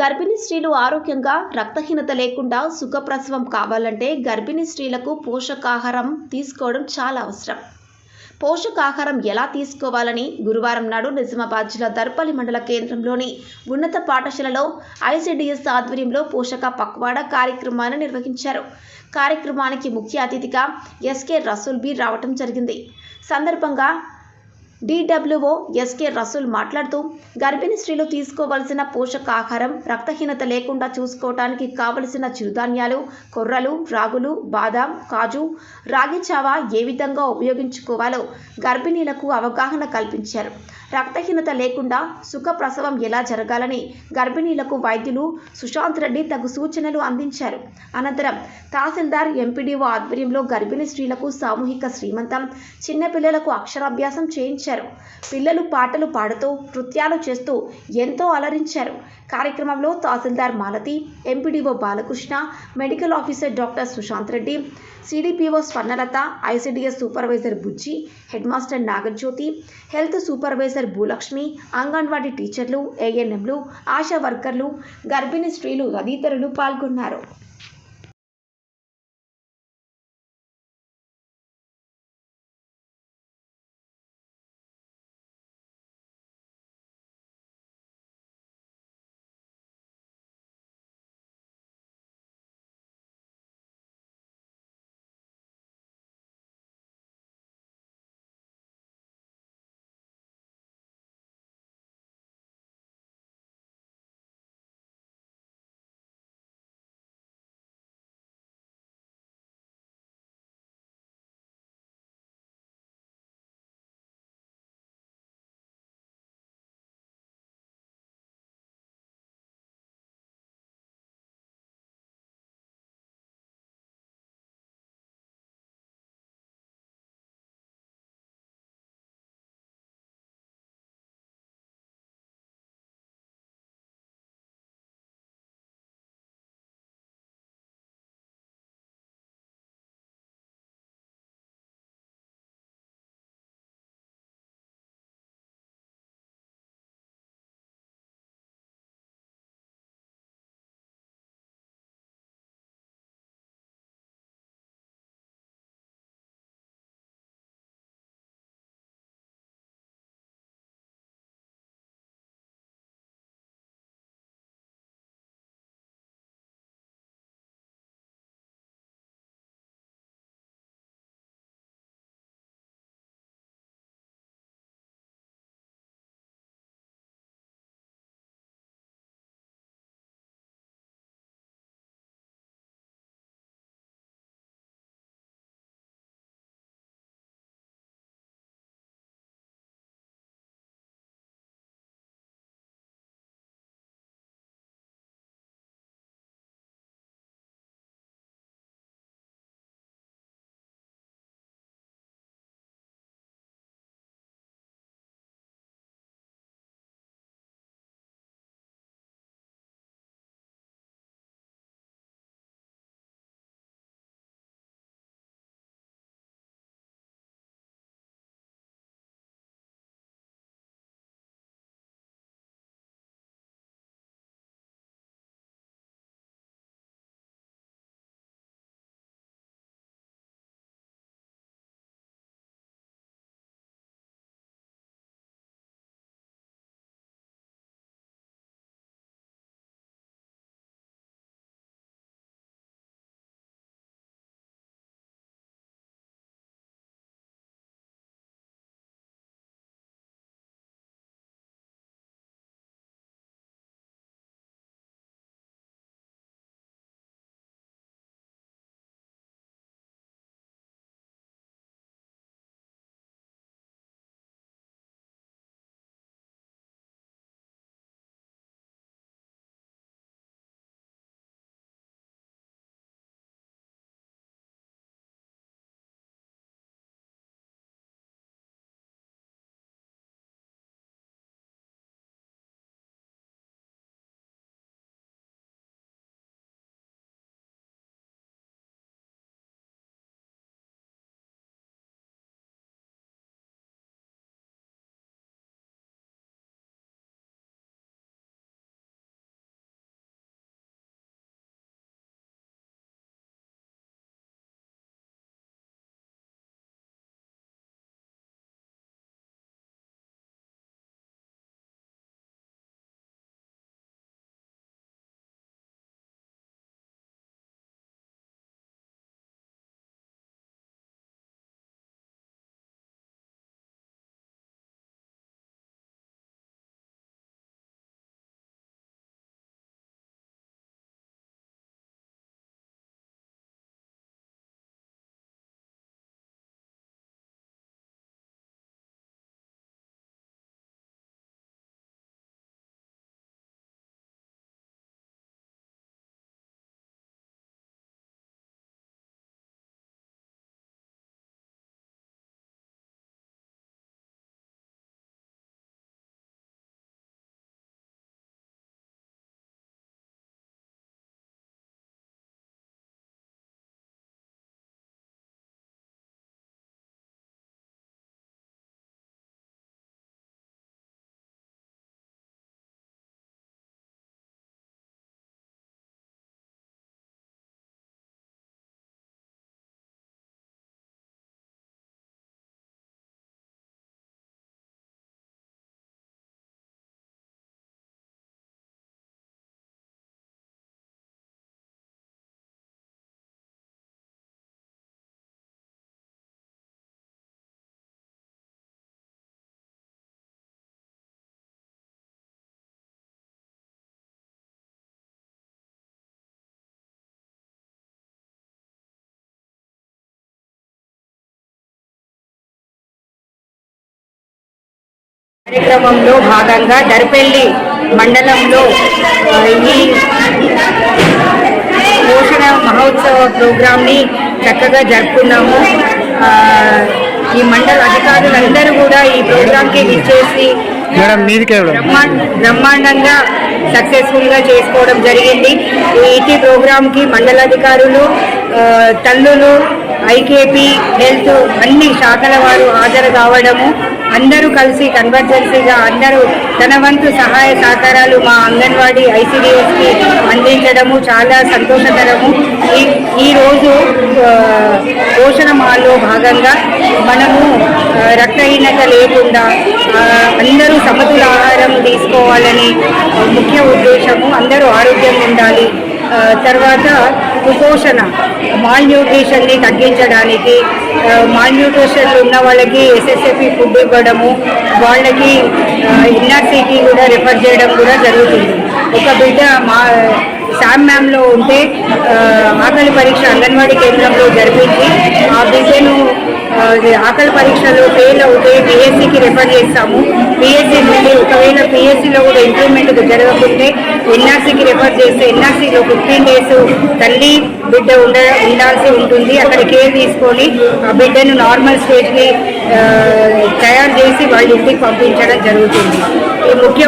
గర్భిణీ స్త్రీలు ఆరోగ్యంగా రక్తహీనత లేకుండా సుఖప్రసవం కావాలంటే గర్భిణీ స్త్రీలకు పోషకాహారం తీసుకోవడం చాలా అవసరం. పోషకాహారం ఎలా తీసుకోవాలని గురువారం నాడు నిజామాబాద్ జిల్లా దర్పల్లి మండల కేంద్రంలోని ఉన్నత పాఠశాలలో ఐసిడిఎస్ ఆధ్వర్యంలో పోషక పక్వాడ కార్యక్రమాన్ని నిర్వహించారు. కార్యక్రమానికి ముఖ్య అతిథిగా ఎస్కే రసూల్ బి రావటం జరిగింది. సందర్భంగా డిడబ్ల్యూఓ ఎస్కే రసూల్ మాట్లాడుతూ గర్భిణీ స్త్రీలు తీసుకోవలసిన పోషకాహారం రక్తహీనత లేకుండా చూసుకోవటానికి కావలసిన చిరుధాన్యాలు కొర్రలు రాగులు బాదాం కాజు రాగి చావా ఏ విధంగా ఉపయోగించుకోవాలో గర్భిణీలకు అవగాహన కల్పించారు. రక్తహీనత లేకుండా సుఖప్రసవం ఎలా జరగాలని గర్భిణీలకు వైద్యులు సుశాంత్ రెడ్డి తగు సూచనలు అందించారు. అనంతరం తహసీల్దార్ ఎంపీడీఓ ఆధ్వర్యంలో గర్భిణీ స్త్రీలకు సామూహిక శ్రీమంతం చిన్నపిల్లలకు అక్షరాభ్యాసం చేయించారు. పిల్లలు పాటలు పాడుతూ నృత్యాలు చేస్తూ ఎంతో అలరించారు. కార్యక్రమంలో తహసీల్దార్ Malathi MPDO Balakrishna medical officer doctor Sushant Reddy CDPO Swarnalatha ICDS supervisor Bujji head master Nagajyothi health supervisor Bhulakshmi anganwadi టీచర్లు ఏఎన్ఎంలు ఆశా వర్కర్లు గర్భిణీ స్త్రీలు తదితరులు పాల్గొన్నారు. కార్యక్రమంలో భాగంగా దర్పల్లి మండలంలో ఈ పోషణ మహోత్సవ ప్రోగ్రాంని చక్కగా జరుపుకున్నాము. ఈ మండల అధికారులందరూ కూడా ఈ ప్రోగ్రాంకి విచ్చేసి బ్రహ్మాండంగా సక్సెస్ఫుల్గా చేసుకోవడం జరిగింది. ఈ ఈటీ ప్రోగ్రామ్కి మండలాధికారులు తల్లులు ఐకేపీ హెల్త్ అన్ని శాఖల వారు హాజరు కావడము అందరూ కలిసి కన్వర్జెన్సీగా అందరూ తన వంతు సహాయ సహకారాలు మా అంగన్వాడీ ఐసీడీఎస్కి అందించడము చాలా సంతోషకరము. ఈ ఈరోజు పోషణ మాల్లో భాగంగా మనము రక్తహీనత లేకుండా అందరూ సమతుల ఆహారం తీసుకోవాలని ముఖ్య ఉద్దేశము అందరూ ఆరోగ్యంగా ఉండాలి. తర్వాత కుపోషణ మాల్ న్యూట్రిషన్ని తగ్గించడానికి మాల్ న్యూట్రిషన్ ఉన్న వాళ్ళకి ఎస్ఎస్ఎఫి ఫుడ్ ఇవ్వడము వాళ్ళకి ఎన్ఆర్సీకి కూడా రిఫర్ చేయడం కూడా జరుగుతుంది. ఒక బిడ్డ మా శామ్ మ్యామ్లో ఉంటే ఆకలి పరీక్ష అంగన్వాడీ కేంద్రంలో జరిపించి ఆ బిడ్డను ఆకలి పరీక్షలో ఫెయిల్ అవుతే పిఎస్సికి రెఫర్ చేస్తాము. పిఎస్సి నుండి ఒకవేళ పిఎస్సిలో కూడా ఇంప్రూవ్మెంట్ జరగకుంటే ఎన్ఆర్సీకి రెఫర్ చేస్తే ఎన్ఆర్సీలో ఫిఫ్టీన్ డేస్ తల్లి బిడ్డ ఉండ ఉండాల్సి ఉంటుంది. అక్కడ కేర్ తీసుకొని ఆ బిడ్డను నార్మల్ స్టేజ్కి తయారు చేసి వాళ్ళ ఇంటికి పంపించడం జరుగుతుంది. ఈ ముఖ్య